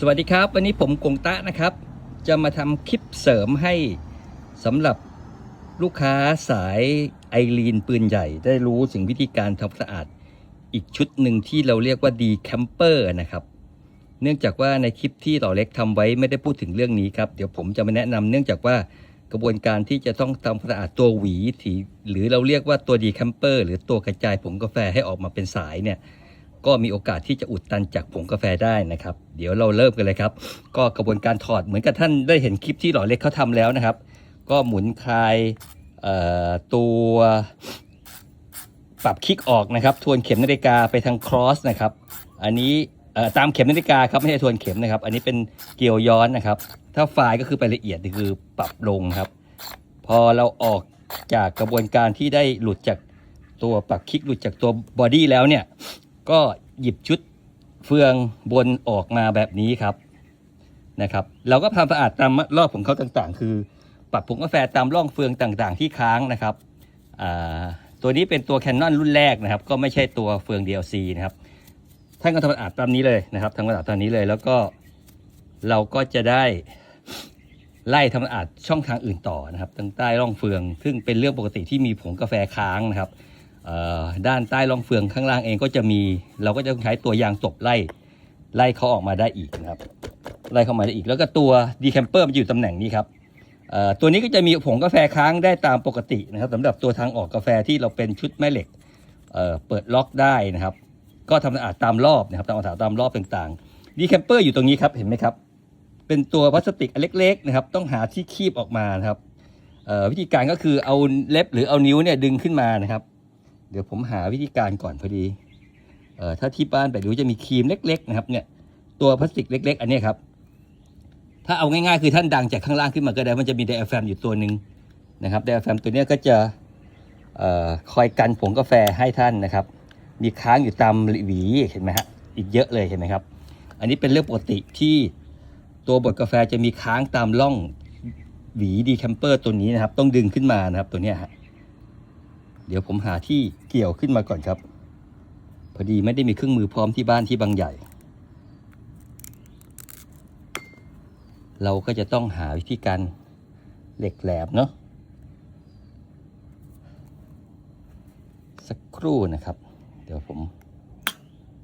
สวัสดีครับ วันนี้ผมกงตะนะครับ จะมาทำคลิปเสริมให้สำหรับลูกค้าสายไอรีนปืนใหญ่ ได้รู้ถึงวิธีการทำความสะอาด อีกชุดหนึ่งที่เราเรียกว่าดีแคมเปอร์นะครับ เนื่องจากว่าในคลิปที่ต่อเล็กทำไว้ไม่ได้พูดถึงเรื่องนี้ครับ เดี๋ยวผมจะมาแนะนำเนื่องจากว่ากระบวนการที่จะต้องทำความสะอาดตัวหวีถีหรือเราเรียกว่าตัวดีแคมเปอร์หรือตัวกระจายผงกาแฟให้ออกมาเป็นสายเนี่ย ก็มีโอกาสที่จะอุดตันจากผงกาแฟได้นะครับ เดี๋ยวเราเริ่มกันเลยครับ ก็กระบวนการถอดเหมือนกับท่านได้เห็นคลิปที่หล่อเล็กเขาทำแล้วนะครับ ก็หมุนคลายตัวปรับคลิกออกนะครับ ทวนเข็มนาฬิกาไปทาง cross นะครับ อันนี้ตามเข็มนาฬิกาครับไม่ใช่ทวนเข็มนะครับ อันนี้เป็นเกี่ยวย้อนนะครับ ถ้าไฟล์ก็คือไปละเอียดคือปรับลงครับ พอเราออกจากกระบวนการที่ได้หลุดจากตัวปรับคลิกหลุดจากตัวบอดี้แล้วเนี่ย ก็หยิบชุดเฟืองบนออกมาแบบนี้ครับนะครับ เราก็ทำสะอาดตามรอบของเขาต่างๆ คือ ปรับผงกาแฟตามร่องเฟืองต่างๆ ที่ค้างนะครับตัวนี้เป็นตัว Canon รุ่นแรกนะครับ ก็ไม่ใช่ตัวเฟือง DLC นะครับท่านก็ทำความสะอาดตามนี้เลยนะครับทำความสะอาดตามนี้เลย แล้วก็เราก็จะได้ไล่ทำความสะอาดช่องทางอื่นต่อนะครับตั้งใต้ร่องเฟือง ซึ่งเป็นเรื่องปกติที่มีผงกาแฟค้างนะครับ ด้านใต้รองเฟืองข้างล่างเองก็จะมี เราก็จะใช้ตัวยางตบไล่ไล่เขาออกมาได้อีกนะครับ ไล่เข้ามาได้อีก แล้วก็ตัวดีแคมเปอร์มันอยู่ตำแหน่งนี้ครับตัวนี้ก็จะมีผงกาแฟค้างได้ตามปกตินะครับสำหรับตัวทางออกกาแฟที่เราเป็นชุดแม่เหล็กเเปิดล็อกได้นะครับ ก็ทำความสะอาดตามรอบนะครับทำความสะอาดตามรอบต่างๆดีแคมเปอร์อยู่ตรงนี้ครับเห็นไหมครับ เป็นตัวพลาสติกเล็กๆนะครับ ต้องหาที่คีบออกมานะครับวิธีการก็คือเอาเล็บหรือเอานิ้วเนี่ยดึงขึ้นมานะครับ เดี๋ยวผมหาวิธีการก่อนพอดีเอ่อถ้าที่บ้านไปดูจะมีครีมเล็ก ๆ นะครับ เนี่ย ตัวพลาสติกเล็ก ๆ อันนี้ครับ ถ้าเอาง่ายๆคือท่านดังจากข้างล่างขึ้นมาก็ได้มันจะมีไดอะแฟมอยู่ตัวหนึ่งนะครับไดอะแฟมตัวนี้ก็จะเอ่อคอยกันผงกาแฟให้ท่านนะครับ มีค้างอยู่ตามหวีเห็นไหมฮะอีกเยอะเลยเห็นไหมครับ อันนี้เป็นเรื่องปกติที่ตัวบดกาแฟจะมีค้างตามร่องหวีดีแคมเปอร์ตัวนี้นะครับ ต้องดึงขึ้นมานะครับตัวนี้ฮะ เดี๋ยวผมหาที่เกี่ยวขึ้นมาก่อนครับ พอดีไม่ได้มีเครื่องมือพร้อมที่บ้านที่บางใหญ่ เราก็จะต้องหาวิธีการเหล็กแหลมเนาะสักครู่นะครับ เดี๋ยวผม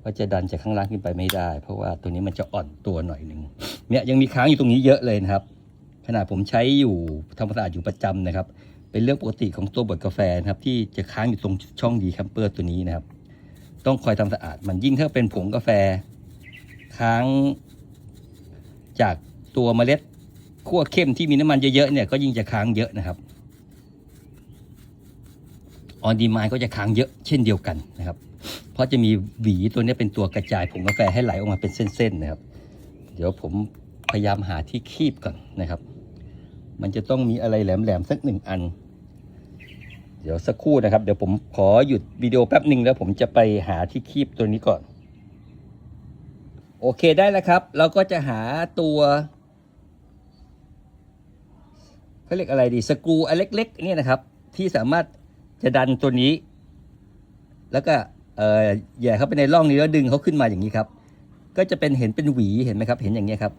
ว่าจะดันจากข้างล่างขึ้นไปไม่ได้ เพราะว่าตัวนี้มันจะอ่อนตัวหน่อยหนึ่งเนี่ยยังมีค้างอยู่ตรงนี้เยอะเลยนะครับ ขนาดผมใช้อยู่ทำความสะอาดอยู่ประจำนะครับ เป็นเรื่องปกติของตัวบดกาแฟนะครับที่จะค้างอยู่ตรงช่องดีแคมเปอร์ตัวนี้นะครับ ต้องคอยทำสะอาดมันยิ่งถ้าเป็นผงกาแฟ ค้างจากตัวเมล็ดขั้วเข้มที่มีน้ำมันเยอะๆเนี่ยก็ยิ่งจะค้างเยอะนะครับออนดีมายก็จะค้างเยอะเช่นเดียวกันนะครับ เพราะจะมีหวีตัวนี้เป็นตัวกระจายผงกาแฟให้ไหลออกมาเป็นเส้นๆนะครับ เดี๋ยวผมพยายามหาที่คีบก่อนนะครับ มันจะต้องมีอะไรแหลมๆสักหนึ่งอัน เดี๋ยวสักครู่นะครับ เดี๋ยวผมขอหยุดวิดีโอแป๊บหนึ่งแล้วผมจะไปหาที่คีบตัวนี้ก่อน โอเคได้แล้วครับ เราก็จะหาตัวเขาเรียกอะไรดีสกรูอันเล็กๆนี่นะครับ ที่สามารถจะดันตัวนี้ แล้วก็เออแย่เข้าไปในร่องนี้แล้วดึงเขาขึ้นมาอย่างนี้ครับ ก็จะเป็นเห็นเป็นหวีเห็นไหมครับ เห็นอย่างนี้ครับ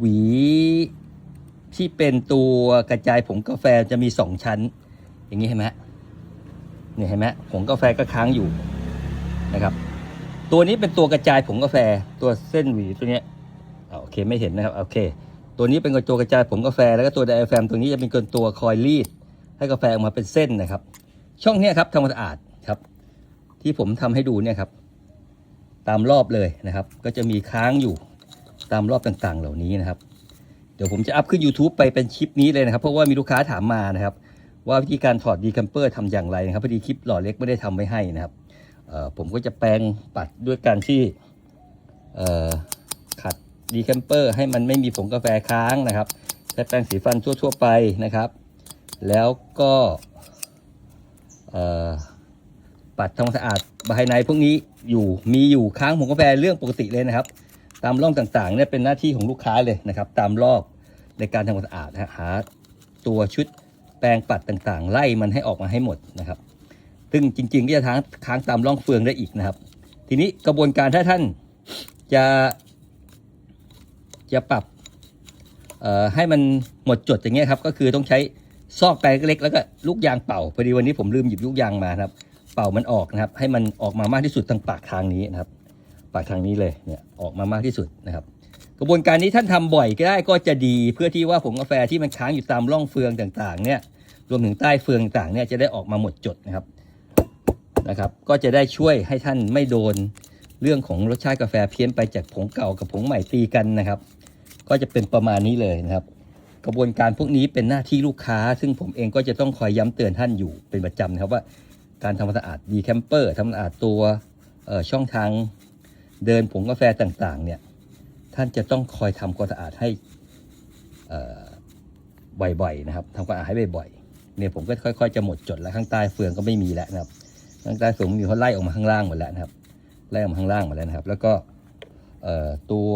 หวีที่เป็นตัวกระจายผงกาแฟจะมีสองชั้น อย่างนี้เห็นไหมเนี่ยเห็นไหมผงกาแฟก็ค้างอยู่นะครับ ตัวนี้เป็นตัวกระจายผงกาแฟตัวเส้นหวีตัวเนี้ยโอเคไม่เห็นนะครับโอเค ตัวนี้เป็นตัวกระจายผงกาแฟแล้วก็ตัวไดอะแฟมตัวนี้จะเป็นตัวคอยรีด ให้กาแฟออกมาเป็นเส้นนะครับ ช่องเนี้ยครับทำความสะอาดครับ ที่ผมทำให้ดูเนี่ยครับ ตามรอบเลยนะครับ ก็จะมีค้างอยู่ตามรอบต่างๆ เหล่านี้นะครับ เดี๋ยวผมจะอัพขึ้น YouTube ไปเป็นคลิปนี้เลยนะครับ เพราะว่ามีลูกค้าถามมานะครับ ว่าวิธีการถอดดีคัมเปอร์ทำอย่างไรนะครับพอดีคลิปหล่อเล็กไม่ได้ทำไว้ให้นะครับเออผมก็จะแปรงปัดด้วยการที่เออขัดดีคัมเปอร์ให้มันไม่มีผงกาแฟค้างนะครับใช้แปรงสีฟันทั่ว ๆ ไปนะครับ แล้วก็ปัดทำความสะอาดภายในพวกนี้อยู่มีอยู่ค้างผงกาแฟเรื่องปกติเลยนะครับ ตามร่องต่างๆเนี่ยเป็นหน้าที่ของลูกค้าเลยนะครับ ตามรอบในการทำความสะอาดหาตัวชุด แปรงปัดต่างๆ ไล่มันให้ออกมาให้หมดนะครับ ซึ่งจริงๆก็จะค้างค้างตามร่องเฟืองได้อีกนะครับ ทีนี้กระบวนการถ้าท่านจะจะปรับให้มันหมดจดอย่างเงี้ยครับ ก็คือต้องใช้ซอกแปรงเล็กแล้วก็ลูกยางเป่าพอดีวันนี้ผมลืมหยิบลูกยางมาครับ เป่ามันออกนะครับ ให้มันออกมามากที่สุดทางปากทางนี้นะครับ ปากทางนี้เลยเนี่ยออกมามากที่สุดนะครับ กระบวนการนี้ท่านทำบ่อยก็ได้ก็จะดีเพื่อที่ว่าผงกาแฟที่มันค้างอยู่ตามร่องเฟืองต่างๆ เนี่ยรวมถึงใต้เฟืองต่างๆเนี่ยจะได้ออกมาหมดจดนะครับนะครับ ก็จะได้ช่วยให้ท่านไม่โดนเรื่องของรสชาติกาแฟเพี้ยนไปจากผงเก่ากับผงใหม่ตีกันนะครับ ก็จะเป็นประมาณนี้เลยนะครับ กระบวนการพวกนี้เป็นหน้าที่ลูกค้า ซึ่งผมเองก็จะต้องคอยย้ำเตือนท่านอยู่เป็นประจำนะครับว่า การทำความสะอาดดีแคมเปอร์ทำความสะอาดตัวช่องทางเดินผงกาแฟต่างๆเนี่ย ท่านจะต้องคอยทำความสะอาดให้บ่อยๆนะครับทำความสะอาดให้บ่อยๆเนี่ยผมก็ค่อยๆจะหมดจดแล้วข้างใต้เฟืองก็ไม่มีแล้วนะครับข้างใต้เฟืองม่มีเขาไล่ออกมาข้างล่างหมดแล้วนะครับไล่ออกมาข้างล่างหมดแล้วนะครับ แล้วก็ตัว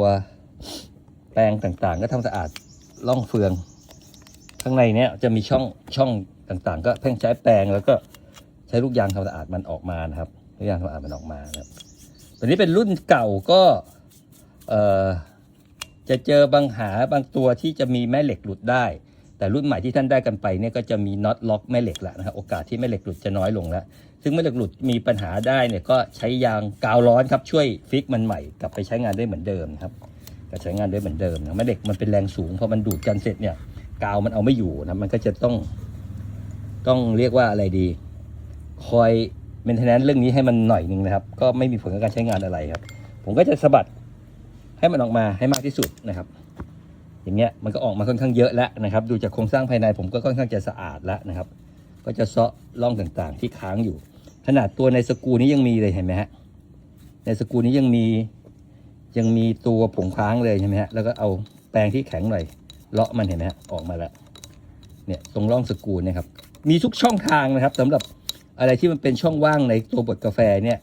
แปรงต่างๆ ก็ทำความสะอาดร่องเฟือง ข้างในเนี้ยจะมีช่องช่องต่างๆ ก็เพ่งใช้แปรงแล้วก็ใช้ลูกยางทำความสะอาดมันออกมานะครับลูกยางทำความสะอาดมันออกมานะครับตัวนี้เป็นรุ่นเก่าก็เอ่อ จะเจอบางหาบางตัวที่จะมีแม่เหล็กหลุดได้ แต่รุ่นใหม่ที่ท่านได้กันไปเนี่ยก็จะมีน็อตล็อกแม่เหล็กล้วนะครับโอกาสที่แม่เหล็กหลุดจะน้อยลงแล้วซึ่งแม่เหล็กหลุดมีปัญหาได้เนี่ยก็ใช้ยางกาวร้อนครับช่วยฟิกมันใหม่กลับไปใช้งานได้เหมือนเดิมครับก็ใช้งานได้เหมือนเดิมนะแม่เหล็กมันเป็นแรงสูงพอมันดูดกันเสร็จเนี่ยกาวมันเอาไม่อยู่นะมันก็จะต้อง ต้องเรียกว่าอะไรดี คอยเมนเทนแนนเรื่องนี้ให้มันหน่อยหนึงนะครับ ก็ไม่มีผลกับการใช้งานอะไรครับ ผมก็จะสะบัด ให้มันออกมาให้มากที่สุดนะครับ อย่างเงี้ยมันก็ออกมาค่อนข้างเยอะแล้วนะครับ ดูจากโครงสร้างภายในผมก็ค่อนข้างจะสะอาดแล้วนะครับ ก็จะเซาะร่องต่างๆ ที่ค้างอยู่ ขนาดตัวในสกูนี้ยังมีเลยเห็นไหมฮะในสกูนี้ยังมียังมีตัวผงค้างเลยใช่ไหมฮะแล้วก็เอาแปรงที่แข็งหน่อยเลาะมันเห็นไหมฮะออกมาแล้วเนี่ยตรงร่องสกูเนี่ยครับมีทุกช่องทางนะครับสำหรับอะไรที่มันเป็นช่องว่างในตัวบดกาแฟเนี่ย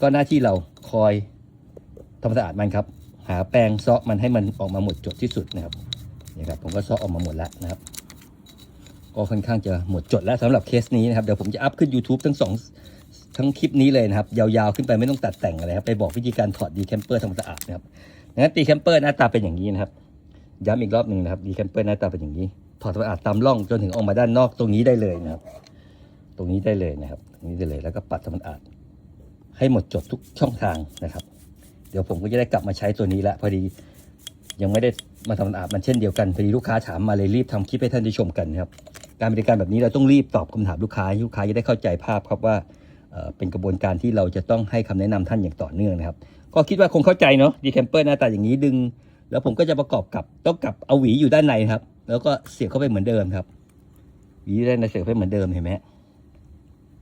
ก็หน้าที่เราคอยทำความสะอาดมันครับ หาแปรงเซาะมันให้มันออกมาหมดจดที่สุดนะครับนี่ครับผมก็เซาะออกมาหมดแล้วนะครับ ก็ค่อนข้างจะหมดจดแล้วสำหรับเคสนี้นะครับเดี๋ยวผมจะอัพขึ้น YouTube ทั้งสองทั้งคลิปนี้เลยนะครับยาวๆขึ้นไปไม่ต้องตัดแต่งอะไรครับไปบอกวิธีการถอดดีแคมเปอร์ทำความสะอาดนะครับงั้นดีแคมเปอร์หน้าตาเป็นอย่างนี้นะครับย้ำอีกรอบหนึ่งนะครับดีแคมเปอร์หน้าตาเป็นอย่างนี้ ถอดทำความสะอาดตามร่องจนถึงออกมาด้านนอกตรงนี้ได้เลยนะครับ ตรงนี้ได้เลยนะครับ ตรงนี้ได้เลยแล้วก็ปัดทำความสะอาดให้หมดจดทุกช่องทางนะครับ เดี๋ยวผมก็จะได้กลับมาใช้ตัวนี้ล้วพอดี ยังไม่ได้มาทำความสะอาดมันเช่นเดียวกันพอดีลูกค้าถามมาเลยรีบทำคลิปให้ท่านได้ชมกันนะครับการบริการแบบนี้เราต้องรีบตอบคำถามลูกค้าให้ลูกค้าจะได้เข้าใจภาพครับว่าเป็นกระบวนการที่เราจะต้องให้คำแนะนำท่านอย่างต่อเนื่องนะครับ ก็คิดว่าคงเข้าใจเนาะดีแคมเปอร์หน้าตาอย่างนี้ดึง แล้วผมก็จะประกอบกับต้องกับเอาหวีอยู่ด้านในครับ แล้วก็เสียบเข้าไปเหมือนเดิมครับหวีด้านในเสียบไปเหมือนเดิมเห็นไหม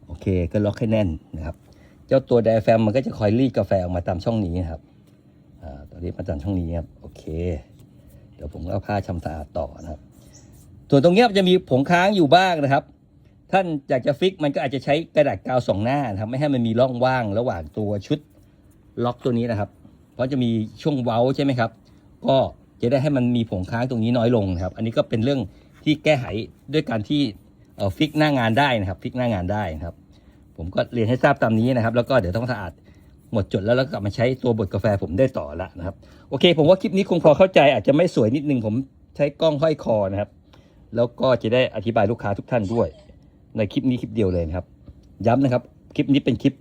โอเคก็ล็อกให้แน่นนะครับ เจ้าตัวไดแฟมมันก็จะคอยรีดกาแฟออกมาตามช่องนี้ครับอ่าตัวนี้มาตามช่องนี้ครับโอเค เดี๋ยวผมก็เอาผ้าชำสะอาดต่อนะครับ ส่วนตรงนี้จะมีผงค้างอยู่บ้างนะครับ ท่านอยากจะฟิกมันก็อาจจะใช้กระดาษกาวสองหน้านะครับไม่ให้มันมีร่องว่างระหว่างตัวชุดล็อกตัวนี้นะครับ เพราะจะมีช่วงเว้าใช่ไหมครับ ก็จะได้ให้มันมีผงค้างตรงนี้น้อยลงนะครับ อันนี้ก็เป็นเรื่องที่แก้ไขด้วยการที่ฟิกหน้างานได้นะครับ ฟิกหน้างานได้นะครับ ผมก็เรียนให้ทราบตามนี้นะครับ แล้วก็เดี๋ยวต้องสะอาดหมดจดแล้วแล้วกลับมาใช้ตัวบดกาแฟผมได้ต่อละนะครับ โอเค ผมว่าคลิปนี้คงพอเข้าใจอาจจะไม่สวยนิดนึงผมใช้กล้องห้อยคอนะครับ แล้วก็จะได้อธิบายลูกค้าทุกท่านด้วย ในคลิปนี้คลิปเดียวเลยนะครับ ย้ำนะครับ คลิปนี้เป็นคลิป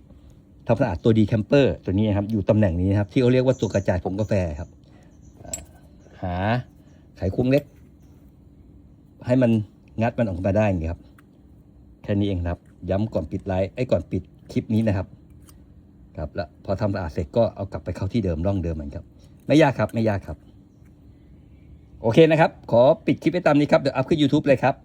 ทำความสะอาดตัวดีแคมเปอร์ตัวนี้นครับอยู่ตำแหน่งนี้นะครับ ที่เขาเรียกว่าตัวกระจายผงกาแฟครับหาไขควงเล็ก ให้มันงัดมันออกมาได้นี่ครับ แค่นี้เองครับ ย้ำก่อนปิดไลฟ์ไอ้ก่อนปิดคลิปนี้นะครับ ครับแล้วพอทำสะอาดเสร็จก็เอากลับไปเข้าที่เดิมร่องเดิมเหมือนครับ ไม่ยากครับไม่ยากครับ โอเคนะครับ ขอปิดคลิปไปตามนี้ครับเดี๋ยวอัพขึ้น YouTube เลยครับ